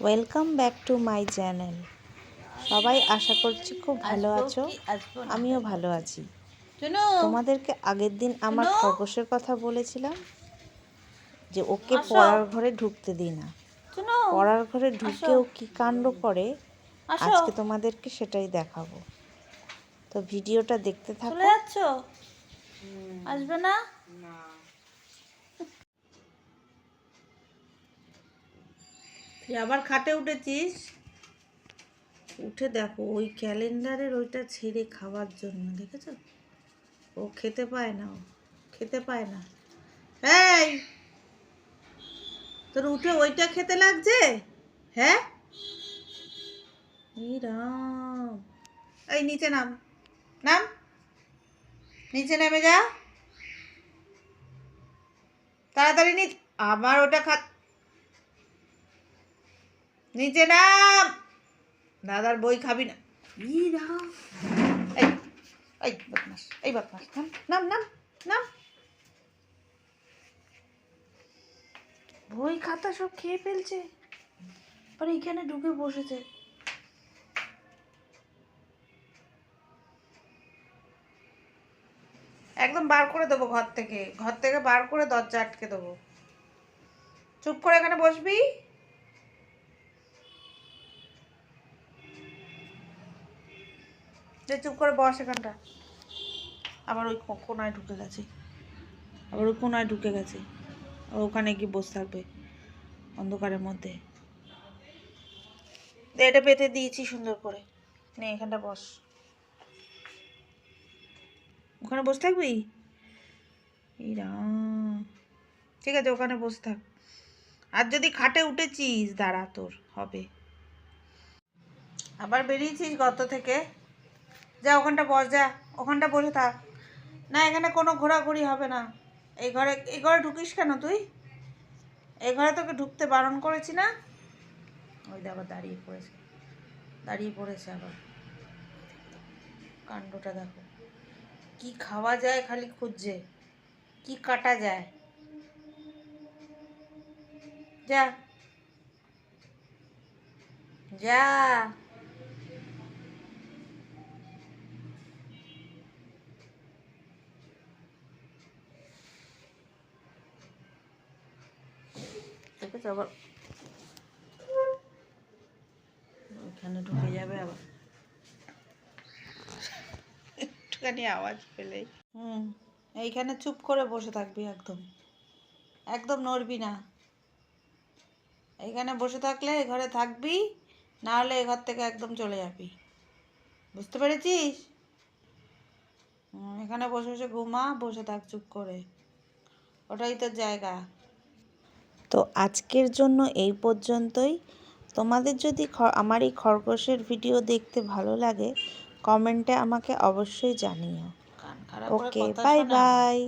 Welcome back to my channel সবাই আশা করছি খুব ভালো আছো। আমিও ভালো আছি। তোমাদেরকে আগের দিন আমার। খরগোশের কথা বলেছিলাম যে ওকে পড়ার ঘরে ঢুকতে দিই না। পড়ার ঘরে ঢুকেও কি কাণ্ড করে আজকে তোমাদেরকে সেটাই দেখাবো। তো ভিডিওটা দেখতে থাকো। আসবে না। তুই আবার খাটে উঠেছিস? উঠে দেখো, ওই ক্যালেন্ডারের ওইটা ছেড়ে খাওয়ার জন্য, দেখেছ? ও খেতে পায় না ও, খেতে পায় না। এই! তোর উঠে ওইটা খেতে লাগছে? হ্যাঁ? রাম। এই নিচে নাম। নাম? নিচে নেমে যা। তাড়াতাড়ি নি আবার ওটা খা নিচে নাম। দাদার বই খাবি না। এই এই বদমাস এই বদমাস নাম নাম নাম নাম। বই খাতা সব খেয়ে ফেলছে। আর এখানে ঢুকে বসেছে। একদম বার করে দেবো ঘর থেকে। ঘর থেকে বার করে দরজা আটকে দেবো। চুপ করে এখানে বসবি? যে চুপ করে বস এখানটা। আবার ওই কোনায় ঢুকে গেছে। আবার ওই কোনায় ঢুকে গেছে। আর ওখানে গিয়ে বসে থাকবে অন্ধকারের মধ্যে। এটা পেতে দিয়েছি সুন্দর করে। নে, এখানটা বস। ওখানে বসে থাকবি? ঠিক আছে, ওখানে বসে থাক। আর যদি খাটে উঠেছিস, দাঁড়া তোর, হবে। আবার বেরিয়েছিস গত থেকে? যা, ওখানটা বস, যা। ওখানটা বসে থাক। না, এখানে কোনো ঘোরাঘুরি হবে না। এই ঘরে এই ঘরে ঢুকিস কেন তুই? এই ঘরে তোকে ঢুকতে বারণ করেছি না? ওই দে আবার দাঁড়িয়ে পড়েছে। দাঁড়িয়ে পড়েছে আবার। কাণ্ডটা দেখো। কি খাওয়া যায় খালি খুঁজছে। কি কাটা যায়। যা। যা। দেখেছ আবার ওইখানে ঢুকে যাবে আবার। একটুখানি আওয়াজ পেলেই। হুম এইখানে চুপ করে বসে থাকবি একদম। একদম নড়বি না। এইখানে বসে থাকলে এ ঘরে থাকবি না হলে এ ঘর থেকে একদম চলে যাবি। বুঝতে পেরেছিস? এখানে বসে বসে ঘুমা বসে থাক চুপ করে। ওটাই তোর জায়গা। তো আজকের জন্য এই পর্যন্তই। তোমাদের যদি খ- আমার এই খরগোশের ভিডিও দেখতে ভালো লাগে কমেন্টে আমাকে অবশ্যই জানিও। Okay bye bye